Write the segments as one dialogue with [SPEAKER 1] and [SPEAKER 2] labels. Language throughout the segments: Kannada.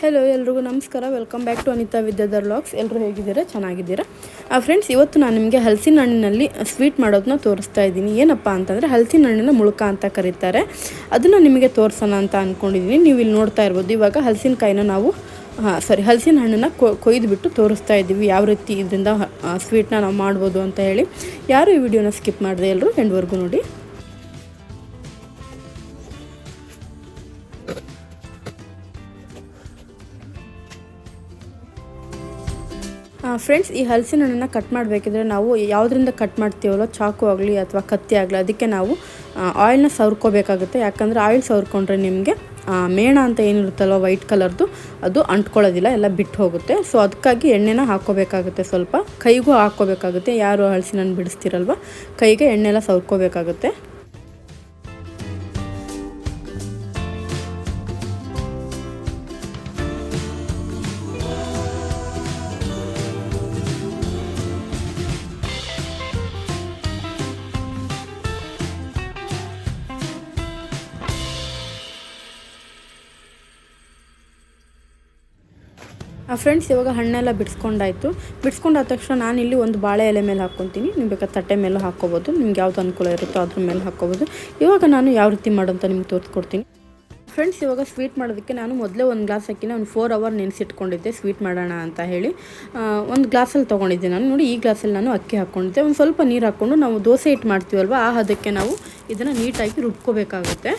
[SPEAKER 1] ಹೆಲೋ ಎಲ್ರಿಗೂ ನಮಸ್ಕಾರ. Welcome back to Anita Vidyadhar vlogs ಎಲ್ಲರೂ ಹೇಗಿದ್ದೀರಾ? ಚೆನ್ನಾಗಿದ್ದೀರಾ? ಫ್ರೆಂಡ್ಸ್ ಇವತ್ತು ನಾನು ನಿಮಗೆ ಹಲಸಿನ ಹಣ್ಣಿನಲ್ಲಿ ಸ್ವೀಟ್ ಮಾಡೋದನ್ನ ತೋರಿಸ್ತಾ ಇದ್ದೀನಿ. ಏನಪ್ಪ ಅಂತಂದರೆ ಹಲಸಿನ ಹಣ್ಣಿನ ಮುಳುಕ ಅಂತ ಕರೀತಾರೆ. ಅದನ್ನು ನಿಮಗೆ ತೋರಿಸೋಣ ಅಂತ ಅಂದ್ಕೊಂಡಿದ್ದೀನಿ ನೀವು ಇಲ್ಲಿ ನೋಡ್ತಾ ಇರ್ಬೋದು, ಇವಾಗ ಹಲಸಿನಕಾಯಿನ ನಾವು ಹಾಂ ಸಾರಿ ಹಲಸಿನ ಹಣ್ಣನ್ನು ಕೊಯ್ದುಬಿಟ್ಟು ತೋರಿಸ್ತಾ ಇದ್ದೀವಿ. ಯಾವ ರೀತಿ ಇದರಿಂದ ಸ್ವೀಟ್ನ ನಾವು ಮಾಡ್ಬೋದು ಅಂತ ಹೇಳಿ. ಯಾರು ಈ ವಿಡಿಯೋನ ಸ್ಕಿಪ್ ಮಾಡಿದೆ ಎಲ್ಲರೂ ಎಂಡ್ವರೆಗೂ ನೋಡಿ. ಫ್ರೆಂಡ್ಸ್ ಈ ಹಲಸಿನ ಹಣ್ಣನ್ನು ಕಟ್ ಮಾಡಬೇಕಿದ್ರೆ ನಾವು ಯಾವುದರಿಂದ ಕಟ್ ಮಾಡ್ತೀವಲ್ಲ ಚಾಕು ಆಗಲಿ ಅಥವಾ ಕತ್ತಿ ಆಗಲಿ ಅದಕ್ಕೆ ನಾವು ಆಯಿಲ್ನ ಸವರ್ಕೋಬೇಕಾಗುತ್ತೆ. ಯಾಕಂದರೆ ಆಯಿಲ್ ಸವರ್ಕೊಂಡ್ರೆ ನಿಮಗೆ ಮೇಣ ಅಂತ ಏನಿರುತ್ತಲ್ವ ವೈಟ್ ಕಲರ್ದು ಅದು ಅಂಟ್ಕೊಳ್ಳೋದಿಲ್ಲ, ಎಲ್ಲ ಬಿಟ್ಟು ಹೋಗುತ್ತೆ. ಸೊ ಅದಕ್ಕಾಗಿ ಎಣ್ಣೆನ ಹಾಕ್ಕೋಬೇಕಾಗುತ್ತೆ ಸ್ವಲ್ಪ. ಕೈಗೂ ಹಾಕ್ಕೋಬೇಕಾಗುತ್ತೆ. ಯಾರು ಹಲಸಿನ ಹಣ್ಣು ಬಿಡಿಸ್ತಿರಲ್ವ, ಕೈಗೆ ಎಣ್ಣೆಲ್ಲ ಸವರ್ಕೋಬೇಕಾಗುತ್ತೆ. ಫ್ರೆಂಡ್ಸ್ ಇವಾಗ ಹಣ್ಣೆಲ್ಲ ಬಿಡಿಸ್ಕೊಂಡಾಯಿತು. ಬಿಡಿಸ್ಕೊಂಡಾದ ತಕ್ಷಣ ನಾನು ಇಲ್ಲಿ ಒಂದು ಬಾಳೆ ಎಲೆ ಮೇಲೆ ಹಾಕ್ಕೊತೀನಿ. ನೀವು ಬೇಕಾದ ತಟ್ಟೆ ಮೇಲೂ ಹಾಕ್ಕೋಬೋದು. ನಿಮ್ಗೆ ಯಾವ್ದು ಅನುಕೂಲ ಇರುತ್ತೋ ಅದ್ರ ಮೇಲೆ ಹಾಕ್ಕೋಬೋದು. ಇವಾಗ ನಾನು ಯಾವ ರೀತಿ ಮಾಡೋಂತ ನಿಮ್ಗೆ ತೋರಿಸ್ಕೊಡ್ತೀನಿ. ಫ್ರೆಂಡ್ಸ್ ಇವಾಗ ಸ್ವೀಟ್ ಮಾಡೋದಕ್ಕೆ ನಾನು ಮೊದಲೇ ಒಂದು ಗ್ಲಾಸ್ ಅಕ್ಕಿನ ಒಂದು ಫೋರ್ ಅವರ್ ನೆನೆಸಿಟ್ಕೊಂಡಿದ್ದೆ. ಸ್ವೀಟ್ ಮಾಡೋಣ ಅಂತ ಹೇಳಿ. ಒಂದು ಗ್ಲಾಸಲ್ಲಿ ತೊಗೊಂಡಿದ್ದೆ ನಾನು. ನೋಡಿ ಈ ಗ್ಲಾಸಲ್ಲಿ ನಾನು ಅಕ್ಕಿ ಹಾಕ್ಕೊಂಡಿದ್ದೆ. ಒಂದು ಸ್ವಲ್ಪ ನೀರು ಹಾಕ್ಕೊಂಡು ನಾವು ದೋಸೆ ಹಿಟ್ಟು ಮಾಡ್ತೀವಲ್ವ? ಆ ಹದಕ್ಕೆ ನಾವು ಇದನ್ನು ನೀಟಾಗಿ ರುಬ್ಕೋಬೇಕಾಗುತ್ತೆ.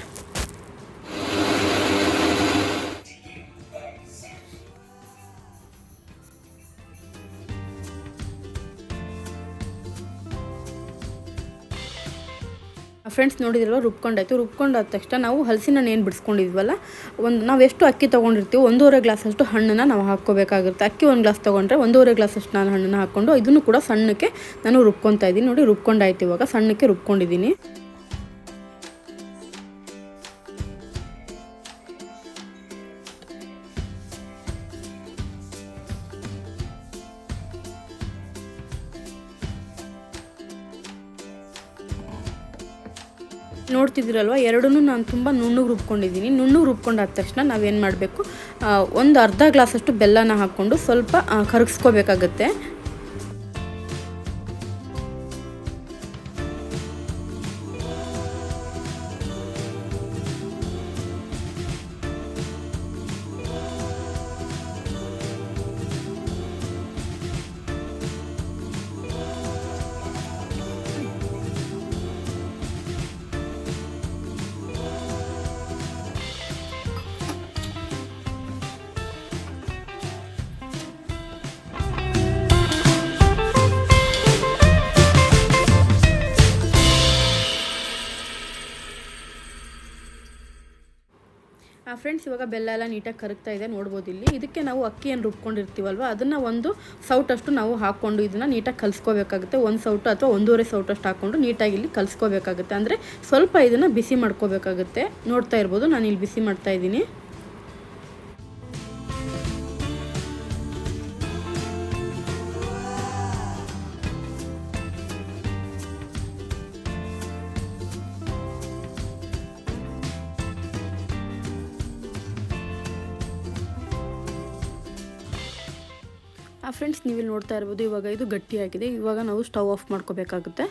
[SPEAKER 1] ಫ್ರೆಂಡ್ಸ್ ನೋಡಿದ್ರಲ್ವ, ರುಬ್ಕೊಂಡಾಯ್ತು. ರುಬ್ಕೊಂಡಾದ ತಕ್ಷಣ ನಾವು ಹಲಸಿನ ಏನು ಬಿಡಿಸ್ಕೊಂಡಿದ್ವಲ್ಲ, ಒಂದು ನಾವು ಎಷ್ಟು ಅಕ್ಕಿ ತೊಗೊಂಡಿರ್ತೀವಿ ಒಂದೂವರೆ ಗ್ಲಾಸಷ್ಟು ಹಣ್ಣನ್ನು ನಾವು ಹಾಕ್ಕೋಬೇಕಾಗಿರುತ್ತೆ ಅಕ್ಕಿ ಒಂದು ಗ್ಲಾಸ್ ತೊಗೊಂಡ್ರೆ ಒಂದೂವರೆ ಗ್ಲಾಸಷ್ಟು ನಾನು ಹಣ್ಣನ್ನು ಹಾಕ್ಕೊಂಡು, ಇದನ್ನು ಕೂಡ ಸಣ್ಣಕ್ಕೆ ನಾನು ರುಬ್ಕೊತಾ ಇದ್ದೀನಿ. ನೋಡಿ, ರುಬ್ಕೊಂಡಾಯ್ತು ಇವಾಗ. ಸಣ್ಣಕ್ಕೆ ರುಬ್ಕೊಂಡಿದ್ದೀನಿ. ನೋಡ್ತಿದ್ದೀರಲ್ವ? ಎರಡೂ ನಾನು ತುಂಬ ನುಣ್ಣಗೆ ರುಬ್ಕೊಂಡಿದ್ದೀನಿ. ನುಣ್ಣಗೆ ರುಬ್ಕೊಂಡಾದ ತಕ್ಷಣ ನಾವೇನು ಮಾಡಬೇಕು? ಒಂದು ಅರ್ಧ ಗ್ಲಾಸಷ್ಟು ಬೆಲ್ಲನ ಹಾಕ್ಕೊಂಡು ಸ್ವಲ್ಪ ಕರಗಿಸ್ಕೋಬೇಕಾಗತ್ತೆ. ಫ್ರೆಂಡ್ಸ್ ಇವಾಗ ಬೆಲ್ಲ ಎಲ್ಲ ನೀಟಾಗಿ ಕರಗ್ತಾ ಇದೆ, ನೋಡ್ಬೋದು ಇಲ್ಲಿ. ಇದಕ್ಕೆ ನಾವು ಅಕ್ಕಿಯನ್ನು ರುಬ್ಕೊಂಡಿರ್ತೀವಲ್ವ? ಅದನ್ನು ಒಂದು ಸೌಟಷ್ಟು ನಾವು ಹಾಕ್ಕೊಂಡು ಇದನ್ನು ನೀಟಾಗಿ ಕಲಿಸ್ಕೋಬೇಕಾಗುತ್ತೆ. ಒಂದು ಸೌಟು ಅಥವಾ ಒಂದೂವರೆ ಸೌಟಷ್ಟು ಹಾಕ್ಕೊಂಡು ನೀಟಾಗಿ ಇಲ್ಲಿ ಕಲಿಸ್ಕೋಬೇಕಾಗುತ್ತೆ. ಅಂದರೆ ಸ್ವಲ್ಪ ಇದನ್ನು ಬಿಸಿ ಮಾಡ್ಕೋಬೇಕಾಗುತ್ತೆ. ನೋಡ್ತಾ ಇರ್ಬೋದು, ನಾನು ಇಲ್ಲಿ ಬಿಸಿ ಮಾಡ್ತಾ ಇದ್ದೀನಿ. ಫ್ರೆಂಡ್ಸ್, ನೀವು ಇಲ್ಲಿ ನೋಡ್ತಾ ಇರ್ಬೋದು, ಇವಾಗ ಇದು ಗಟ್ಟಿಯಾಗಿದೆ. ಇವಾಗ ನಾವು ಸ್ಟವ್ ಆಫ್ ಮಾಡ್ಕೋಬೇಕಾಗುತ್ತೆ.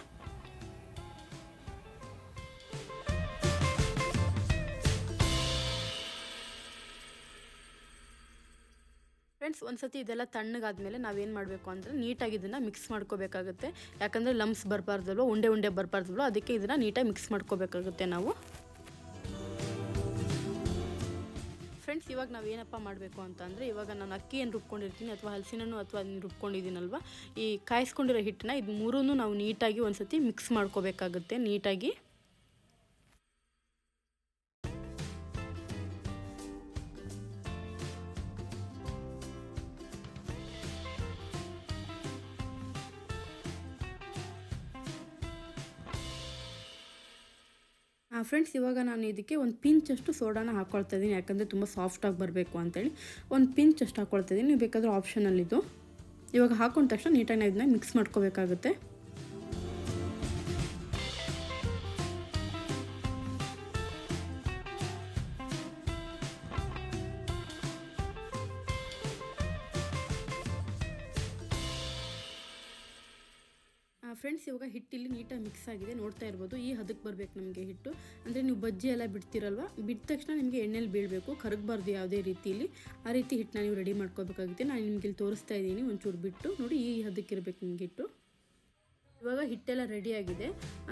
[SPEAKER 1] ಫ್ರೆಂಡ್ಸ್, ಒಂದ್ಸತಿ ಇದೆಲ್ಲ ತಣ್ಣಗಾದ್ಮೇಲೆ ನಾವೇನು ಮಾಡಬೇಕು ಅಂದರೆ ನೀಟಾಗಿ ಇದನ್ನು ಮಿಕ್ಸ್ ಮಾಡ್ಕೋಬೇಕಾಗುತ್ತೆ. ಯಾಕಂದರೆ ಲಂಬ್ಸ್ ಬರಬಾರ್ದಲ್ವ, ಉಂಡೆ ಉಂಡೆ ಬರಬಾರ್ದಲ್ವ, ಅದಕ್ಕೆ ಇದನ್ನು ನೀಟಾಗಿ ಮಿಕ್ಸ್ ಮಾಡ್ಕೋಬೇಕಾಗುತ್ತೆ ನಾವು. ಫ್ರೆಂಡ್ಸ್, ಇವಾಗ ನಾವು ಏನಪ್ಪ ಮಾಡಬೇಕು ಅಂತ ಅಂದರೆ ಇವಾಗ ನಾನು ಅಕ್ಕಿ ಏನು ರುಬ್ಕೊಂಡಿರ್ತೀನಿ ಅಥವಾ ಹಲಸಿನೂ ಅಥವಾ ಅದನ್ನು ರುಬ್ಕೊಂಡಿದ್ದೀನಲ್ವ, ಈ ಕಾಯಿಸ್ಕೊಂಡಿರೋ ಹಿಟ್ಟನ್ನ ಇದು ಮೂರೂ ನಾವು ನೀಟಾಗಿ ಒಂದು ಸತಿ ಮಿಕ್ಸ್ ಮಾಡ್ಕೋಬೇಕಾಗುತ್ತೆ, ನೀಟಾಗಿ ಫ್ರೆಂಡ್ಸ್ ಇವಾಗ ನಾನು ಇದಕ್ಕೆ ಒಂದು ಪಿಂಚಷ್ಟು ಸೋಡಾನ ಹಾಕ್ಕೊಳ್ತಾ ಇದ್ದೀನಿ ಯಾಕಂದರೆ ತುಂಬ ಸಾಫ್ಟಾಗಿ ಬರಬೇಕು ಅಂತೇಳಿ. ಒಂದು ಪಿಂಚ್ ಅಷ್ಟು ಹಾಕ್ಕೊಳ್ತಾ ಇದ್ದೀನಿ ನೀವು ಬೇಕಾದರೆ ಆಪ್ಷನಲ್ಲಿದ್ದು ಇವಾಗ ಹಾಕೊಂಡ ತಕ್ಷಣ ನೀಟಾಗಿ ಇದನ್ನ ಮಿಕ್ಸ್ ಮಾಡ್ಕೋಬೇಕಾಗುತ್ತೆ. ಫ್ರೆಂಡ್ಸ್ ಇವಾಗ ಹಿಟ್ಟಿಲ್ಲಿ ನೀಟಾಗಿ ಮಿಕ್ಸ್ ಆಗಿದೆ, ನೋಡ್ತಾ ಇರ್ಬೋದು. ಈ ಹದಕ್ಕೆ ಬರಬೇಕು ನಮಗೆ ಹಿಟ್ಟು. ಅಂದರೆ ನೀವು ಬಜ್ಜಿ ಎಲ್ಲ ಬಿಡ್ತೀರಲ್ವ? ಬಿಟ್ಟ ತಕ್ಷಣ ನಿಮಗೆ ಎಣ್ಣೆಲಿ ಬೀಳಬೇಕು, ಕರಗಬಾರ್ದು ಯಾವುದೇ ರೀತಿಯಲ್ಲಿ ಆ ರೀತಿ ಹಿಟ್ಟನ್ನ ನೀವು ರೆಡಿ ಮಾಡ್ಕೋಬೇಕಾಗುತ್ತೆ ನಾನು ನಿಮಗೆ ಇಲ್ಲಿ ತೋರಿಸ್ತಾ ಇದ್ದೀನಿ, ಒಂಚೂರು ಬಿಟ್ಟು ನೋಡಿ ಈ ಹದಕ್ಕೆ ಇರಬೇಕು ನಿಮಗೆ ಹಿಟ್ಟು. ಇವಾಗ ಹಿಟ್ಟೆಲ್ಲ ರೆಡಿಯಾಗಿದೆ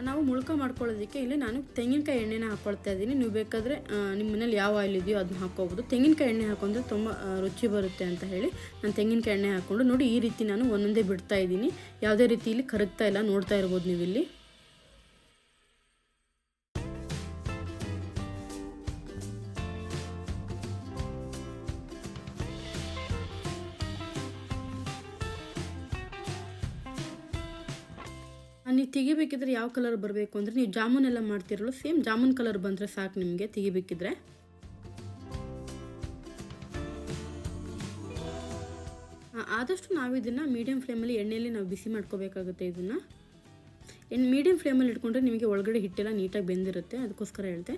[SPEAKER 1] ನಾವು ಮುಳ್ಕ ಮಾಡ್ಕೊಳ್ಳೋದಕ್ಕೆ ಇಲ್ಲಿ ನಾನು ತೆಂಗಿನಕಾಯಿ ಎಣ್ಣೆನ ಹಾಕ್ಕೊಳ್ತಾ ಇದ್ದೀನಿ. ನೀವು ಬೇಕಾದರೆ ನಿಮ್ಮ ಮನೇಲಿ ಯಾವ ಆಯಿಲ್ ಇದೆಯೋ ಅದನ್ನ ಹಾಕ್ಕೋಬೋದು. ತೆಂಗಿನಕಾಯಿ ಎಣ್ಣೆ ಹಾಕೊಂಡ್ರೆ ತುಂಬ ರುಚಿ ಬರುತ್ತೆ ಅಂತ ಹೇಳಿ ನಾನು ತೆಂಗಿನಕಾಯಿ ಎಣ್ಣೆ ಹಾಕ್ಕೊಂಡು ನೋಡಿ ಈ ರೀತಿ ನಾನು ಒಂದೊಂದೇ ಬಿಡ್ತಾ ಇದ್ದೀನಿ. ಯಾವುದೇ ರೀತಿಯಲ್ಲಿ ಕರಗ್ತಾ ಇಲ್ಲ, ನೋಡ್ತಾ ಇರ್ಬೋದು ನೀವು ಇಲ್ಲಿ ನೀವು ತೆಗಿಬೇಕಿದ್ರೆ ಯಾವ ಕಲರ್ ಬರಬೇಕು ಅಂದರೆ ನೀವು ಜಾಮೂನ್ ಎಲ್ಲ ಮಾಡ್ತಿರಲ್ಲ ಸೇಮ್ ಜಾಮೂನ್ ಕಲರ್ ಬಂದರೆ ಸಾಕು ನಿಮಗೆ ತೆಗಿಬೇಕಿದ್ರೆ. ಆದಷ್ಟು ನಾವು ಇದನ್ನು ಮೀಡಿಯಮ್ ಫ್ಲೇಮಲ್ಲಿ ಎಣ್ಣೆಯಲ್ಲಿ ನಾವು ಬಿಸಿ ಮಾಡ್ಕೋಬೇಕಾಗುತ್ತೆ ಇದನ್ನು. ಎಣ್ಣೆ ಮೀಡಿಯಮ್ ಫ್ಲೇಮಲ್ಲಿ ಇಟ್ಕೊಂಡ್ರೆ ನಿಮಗೆ ಒಳಗಡೆ ಹಿಟ್ಟೆಲ್ಲ ನೀಟಾಗಿ ಬೆಂದಿರುತ್ತೆ, ಅದಕ್ಕೋಸ್ಕರ ಹೇಳ್ದೆ.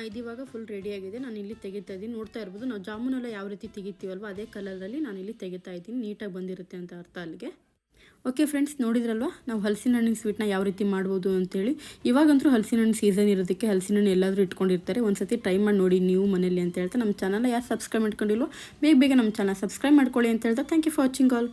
[SPEAKER 1] ಹಾಂ ಇವಾಗ ಫುಲ್ ರೆಡಿಯಾಗಿದೆ ನಾನು ಇಲ್ಲಿ ತೆಗಿತಾ ಇದ್ದೀನಿ. ನೋಡ್ತಾ ಇರ್ಬೋದು, ನಾವು ಜಾಮೂನೆಲ್ಲ ಯಾವ ರೀತಿ ತೆಗಿತೀವಲ್ವ, ಅದೇ ಕಲರಲ್ಲಿ ನಾನು ಇಲ್ಲಿ ತೆಗಿತಾ ಇದ್ದೀನಿ. ನೀಟಾಗಿ ಬಂದಿರುತ್ತೆ ಅಂತ ಅರ್ಥ ಅಲ್ಲಿಗೆ. ಓಕೆ ಫ್ರೆಂಡ್ಸ್ ನೋಡಿದ್ರಲ್ವ? ನಾವು ಹಲಸಿನ ಹಣ್ಣಿನ ಸ್ವೀಟ್ನ ಯಾವ ರೀತಿ ಮಾಡ್ಬೋದು ಅಂತೇಳಿ. ಇವಾಗಂತೂ ಹಲಸಿನ ಹಣ್ಣು ಸೀಸನ್ ಇರೋದಕ್ಕೆ ಹಲಸಿನ ಹಣ್ಣು ಎಲ್ಲಾದರೂ ಇಟ್ಕೊಂಡಿರ್ತಾರೆ. ಒಂದ್ಸತಿ ಟ್ರೈ ಮಾಡಿ ನೋಡಿ ನೀವು ಮನೇಲಿ ಅಂತ ಹೇಳ್ತಾ, ನಮ್ಮ ಚಾನಲ್ ಯಾರು ಸಬ್ಸ್ಕ್ರೈಬ್ ಮಾಡ್ಕೊಂಡಿಲ್ವೋ, ಬೇಗ ಬೇಗ ನಮ್ಮ ಚಾನಲ್ ಸಬ್ಸ್ಕ್ರೈಬ್ ಮಾಡ್ಕೊಳ್ಳಿ ಅಂತ ಹೇಳ್ತಾ thank you for watching all